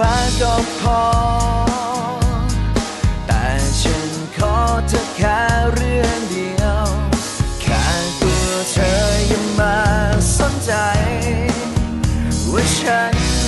มาก็พอ แต่ฉันขอเธอแค่เรื่องเดียว แค่ตัวเธอยังมาสนใจ ว่าฉัน